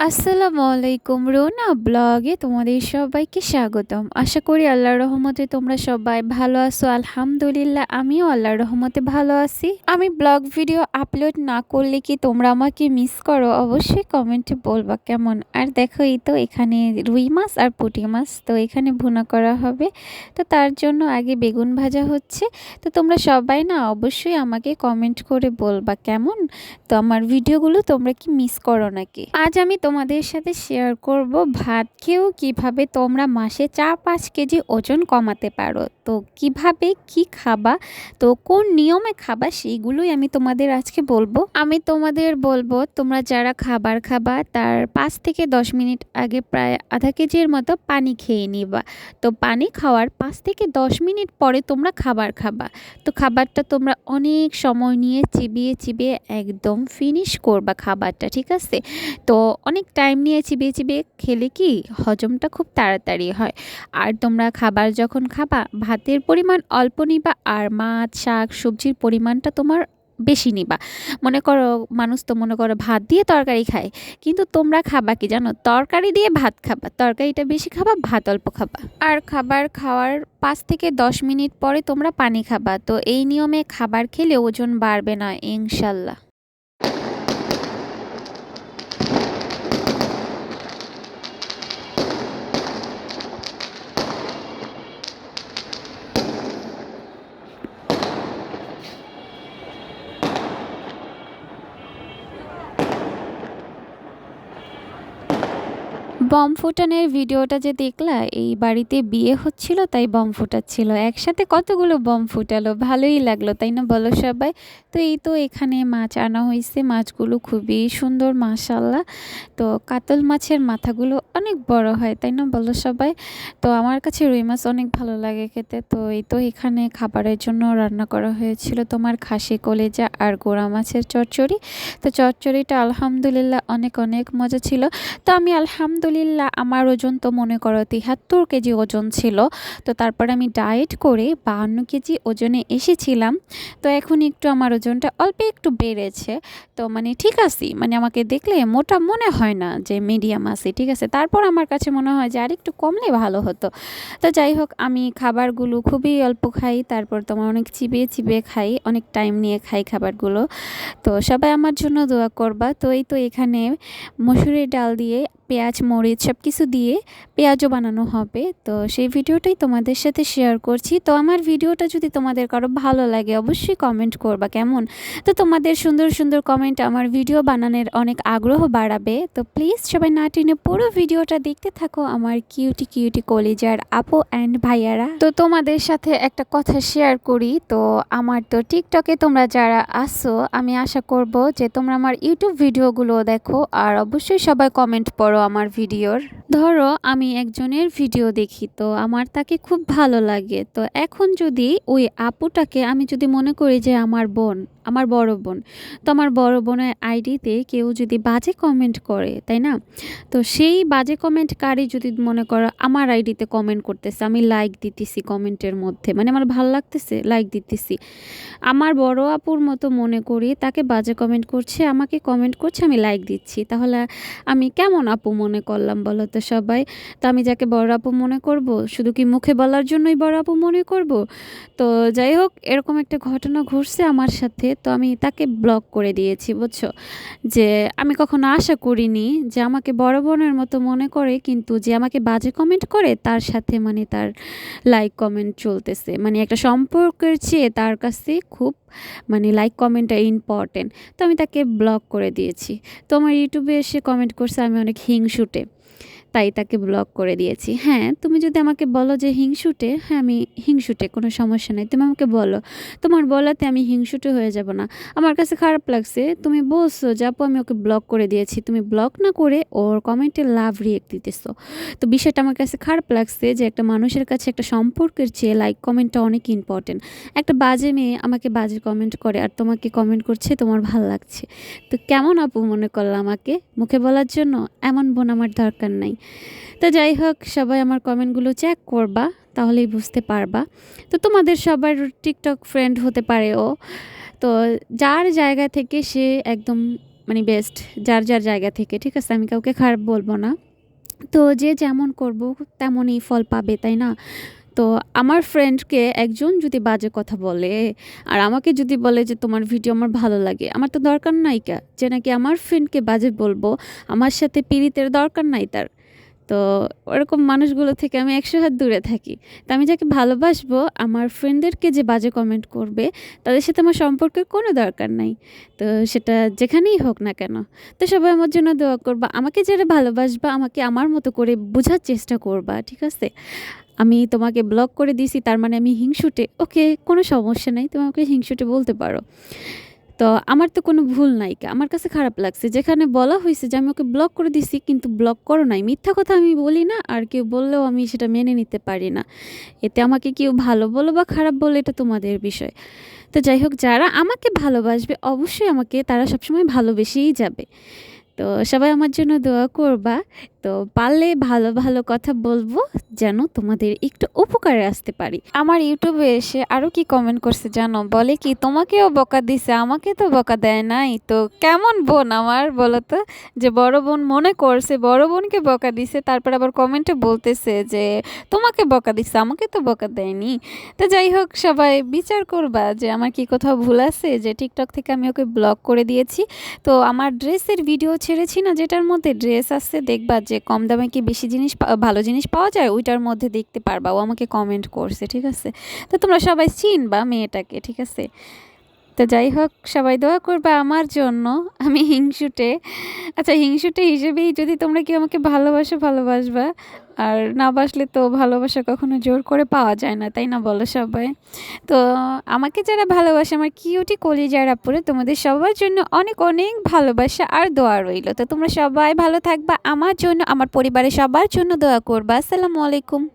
আসসালামু আলাইকুম রোনা ব্লগে তোমাদের সবাইকে স্বাগতম। আশা করি আল্লাহর রহমতে তোমরা সবাই ভালো আছো। আলহামদুলিল্লাহ, আমিও আল্লাহর রহমতে ভালো আছি। আমি ব্লগ ভিডিও আপলোড না করলে কি তোমরা আমাকে মিস করো? অবশ্যই কমেন্টে বলবা কেমন। আর দেখো, এই তো এখানে রুই মাছ আর পুঁটি মাছ, তো এখানে ভুনা করা হবে। তো তার জন্য আগে বেগুন ভাজা হচ্ছে। তো তোমরা সবাই না অবশ্যই আমাকে কমেন্ট করে বলবা কেমন? তো আমার ভিডিওগুলো তোমরা কি মিস করো নাকি? আজ আমি তোমাদের সাথে শেয়ার করব ভাত খেয়েও কীভাবে তোমরা মাসে চার পাঁচ কেজি ওজন কমাতে পারো? তো কীভাবে কি খাবা? তো কোন নিয়মে খাবা? সেইগুলোই আমি তোমাদের আজকে বলব। আমি তোমাদের বলব, তোমরা যারা খাবার খাবা, তার পাঁচ থেকে দশ মিনিট আগে প্রায় আধা কেজির মতো পানি খেয়ে নিবা। তো পানি খাওয়ার পাঁচ থেকে দশ মিনিট পরে তোমরা খাবার খাবা। তো খাবারটা তোমরা অনেক সময় নিয়ে চিবিয়ে চিবিয়ে একদম ফিনিশ করবা খাবারটা, ঠিক আছে? তো অনেক টাইম নিয়ে চিবিয়ে চিবিয়ে খেলে কি হজমটা খুব তাড়াতাড়ি হয়। আর তোমরা খাবার যখন খাবা, ভাতের পরিমাণ অল্প নিবা আর মাছ, শাক, সবজির পরিমাণটা তোমার বেশি নিবা। মনে করো, মানুষ তো মনে করো ভাত দিয়ে তরকারি খায়, কিন্তু তোমরা খাবা কি জানো? তরকারি দিয়ে ভাত খাবা। তরকারিটা বেশি খাবা, ভাত অল্প খাবা। আর খাবার খাওয়ার পাঁচ থেকে দশ মিনিট পরে তোমরা পানি খাবা। তো এই নিয়মে খাবার খেলে ওজন বাড়বে না, ইনশাল্লাহ। বম ফুটানের ভিডিওটা যে দেখলা, এই বাড়িতে বিয়ে হচ্ছিল, তাই বম ফুটাচ্ছিল। একসাথে কতগুলো বম ফুটালো? ভালোই লাগল, তাই না বলো সবাই? তো এই তো এখানে মাছ আনা হয়েছে মাছগুলো খুবই সুন্দর, মাশাল্লাহ। তো কাতল মাছের মাথাগুলো অনেক বড় হয়, তাই না বলো সবাই? তো আমার কাছে রুই মাছ অনেক ভালো লাগে খেতে। তো এই তো এখানে খাবারের জন্য রান্না করা হয়েছিল তোমার খাসি, কলেজা আর গোড়া মাছের চচ্চড়ি। তো চচ্চড়িটা আলহামদুলিল্লাহ অনেক অনেক মজা ছিল। তো আমি আলহামদুলিল্লাহ আলহামদুলিল্লাহ, আমার ওজন তো মনে করো তিহাত্তর কেজি ওজন ছিল। তো তারপর আমি ডায়েট করে বাহান্ন কেজি ওজনে এসেছিলাম। তো এখন একটু আমার ওজনটা অল্প একটু বেড়েছে। তো মানে ঠিক আছি মানে আমাকে দেখলে মোটা মনে হয় না যে মিডিয়াম আছি, ঠিক আছে? তারপর আমার কাছে মনে হয় যে আর একটু কমলে ভালো হতো। তো যাই হোক, আমি খাবারগুলো খুবই অল্প খাই, তারপর তোমার অনেক চিবিয়ে চিবিয়ে খাই, অনেক টাইম নিয়ে খাই খাবারগুলো। তো সবাই আমার জন্য দোয়া করবা। তো এই তো এখানে মসুরের ডাল দিয়ে পেঁয়াজ, মরিচ সব কিছু দিয়ে পেঁয়াজও বানানো হবে। তো সেই ভিডিওটাই তোমাদের সাথে শেয়ার করছি। তো আমার ভিডিওটা যদি তোমাদের কারও ভালো লাগে, অবশ্যই কমেন্ট করবা, কেমন? তো তোমাদের সুন্দর সুন্দর কমেন্ট আমার ভিডিও বানানোর অনেক আগ্রহ বাড়াবে। তো প্লিজ সবাই না টেনে পুরো ভিডিওটা দেখতে থাকো আমার কিউটি কিউটি কলেজার আপু অ্যান্ড ভাইয়ারা। তো তোমাদের সাথে একটা কথা শেয়ার করি। তো আমার তো টিকটকে তোমরা যারা আসো আমি আশা করব যে তোমরা আমার ইউটিউব ভিডিওগুলো দেখো। আর অবশ্যই সবাই কমেন্ট পড়ো। করো আমার ভিডিওর। ধরো আমি একজনের ভিডিও দেখি, তো আমার তাকে খুব ভালো লাগে। তো এখন যদি ওই আপুটাকে আমি যদি মনে করি যে আমার বোন আমার বড় বোন। তো আমার বড় বোনের আইডিতে কেউ যদি বাজে কমেন্ট করে, তাই না? তো সেই বাজে কমেন্টকারী যদি মনে করো আমার আইডিতে কমেন্ট করতেছে, আমি লাইক দিতেছি কমেন্টের মধ্যে মানে আমার ভালো লাগতেছে লাইক দিতেছি। আমার বড় আপুর মতো মনে করি তাকে বাজে কমেন্ট করছে, আমাকে কমেন্ট করছে, আমি লাইক দিচ্ছি। তাহলে আমি কেমন আপু মনে করলাম বলো তো সবাই? তো আমি যাকে বড় আপু মনে করব, শুধু কি মুখে বলার জন্যই বড় আপু মনে করব? তো যাই হোক, এরকম একটা ঘটনা ঘটছে আমার সাথে। তো আমি তাকে ব্লক করে দিয়েছি, বুঝছ? যে আমি কখনো আশা করিনি যে আমাকে বড় বোনের মতো মনে করে, কিন্তু যে আমাকে বাজে কমেন্ট করে, তার সাথে মানে তার লাইক কমেন্ট চলতেছে। মানে একটা সম্পর্কের চেয়ে তার কাছে খুব মানে লাইক কমেন্টটা ইম্পর্টেন্ট তো আমি তাকে ব্লক করে দিয়েছি। তো আমার ইউটিউবে এসে কমেন্ট করছে, আমি অনেক হিংসুটে। তাই তাকে ব্লক করে দিয়েছি। হ্যাঁ তুমি যদি আমাকে বলো যে হিংসুটে হ্যাঁ আমি হিংসুটে, কোনো সমস্যা নেই। তুমি আমাকে বলো। তোমার বলাতে আমি হিংসুটে হয়ে যাব না। আমার কাছে খারাপ লাগছে। তুমি বলছো যে, আপু, আমি ওকে ব্লক করে দিয়েছি। তুমি ব্লক না করে ওর কমেন্টে লাভ রিয়েক্ট দিতেছো। তো বিষয়টা আমার কাছে খারাপ লাগছে যে, একটা মানুষের কাছে একটা সম্পর্কের চেয়ে লাইক কমেন্টটা অনেক ইম্পর্টেন্ট একটা বাজে মেয়ে আমাকে বাজে কমেন্ট করে আর তোমাকে কমেন্ট করছে, তোমার ভালো লাগছে। তো কেমন আপু মনে করল আমাকে? মুখে বলার জন্য? এমন বোন আমার দরকার নাই। তো যাই হোক, সবাই আমার কমেন্টগুলো চেক করবা, তাহলেই বুঝতে পারবা। তো তোমাদের সবার টিকটক ফ্রেন্ড হতে পারে ও। তো যার জায়গা থেকে সে একদম মানে বেস্ট যার যার জায়গা থেকে, ঠিক আছে? আমি কাউকে খারাপ বলব না। তো যে যেমন করব, তেমনই ফল পাবে, তাই না? তো আমার ফ্রেন্ডকে একজন যদি বাজে কথা বলে, আর আমাকে যদি বলে যে তোমার ভিডিও আমার ভালো লাগে, আমার তো দরকার নাই কা? যে নাকি আমার ফ্রেন্ডকে বাজে বলব, আমার সাথে পীড়িতের দরকার নাই তার। তো ওরকম মানুষগুলো থেকে আমি একশো হাত দূরে থাকি। তো আমি যাকে ভালোবাসবো, আমার ফ্রেন্ডদেরকে যে বাজে কমেন্ট করবে, তাদের সাথে আমার সম্পর্কের কোনো দরকার নাই। তো সেটা যেখানেই হোক না কেন। তো সবাই আমার জন্য দোয়া করবা, আমাকে যারা ভালোবাসবা, আমাকে আমার মতো করে বোঝার চেষ্টা করবা, ঠিক আছে? আমি তোমাকে ব্লক করে দিছি তার মানে আমি হিংসুটে ওকে কোনো সমস্যা নেই, তুমি আমাকে হিংসুটে বলতে পারো। তো আমার তো কোনো ভুল নাই আমার কাছে খারাপ লাগছে। যেখানে বলা হয়েছে যে আমি ওকে ব্লক করে দিছি, কিন্তু ব্লক করো নাই। মিথ্যা কথা আমি বলি না, আর কেউ বললেও আমি সেটা মেনে নিতে পারি না। এতে আমাকে কেউ ভালো বলো বা খারাপ বলো, এটা তোমাদের বিষয়। তো যাই হোক, যারা আমাকে ভালোবাসবে, অবশ্যই আমাকে তারা সবসময় ভালোবেসেই যাবে। তো সবাই আমার জন্য দোয়া করবা। তো পারলে ভালো ভালো কথা বলব যেন তোমাদের একটু উপকারে আসতে পারি। আমার ইউটিউবে এসে আরও কি কমেন্ট করছে জানো? বলে কি, তোমাকেও বকা দিছে, আমাকে তো বকা দেয় নাই। তো কেমন বোন আমার বলো তো? যে বড় বোন মনে করছে, বড় বোনকে বকা দিছে, তারপর আবার কমেন্টে বলতেছে যে, তোমাকে বকা দিছে, আমাকে তো বকা দেয়নি। তো যাই হোক, সবাই বিচার করবা যে আমার কি কোথাও ভুল আছে, যে টিকটক থেকে আমি ওকে ব্লক করে দিয়েছি। তো আমার ড্রেসের ভিডিও ছেড়েছি না, যেটার মধ্যে ড্রেস আসছে দেখবা যে কম দামে কি বেশি জিনিস ভালো জিনিস পাওয়া যায়? ওইটার মধ্যে দেখতে পারবা। ও আমাকে কমেন্ট করছে, ঠিক আছে? তো তোমরা সবাই চিনবা মেয়েটাকে, ঠিক আছে? তো যাই হোক, সবাই দোয়া করবে আমার জন্য। আমি হিংসুটে আচ্ছা হিংসুটে হিসেবেই যদি তোমরা কি আমাকে ভালোবাসো, ভালোবাসবা আর না বাসলে তো ভালোবাসা কখনো জোর করে পাওয়া যায় না, তাই না বলো সবাই? তো আমাকে যারা ভালোবাসে, আমার কিউটি কলি যারা পরে তোমাদের সবার জন্য অনেক অনেক ভালোবাসা আর দোয়া রইল। তো তোমরা সবাই ভালো থাকবা, আমার জন্য, আমার পরিবারের সবার জন্য দোয়া করবা। আসসালামু আলাইকুম।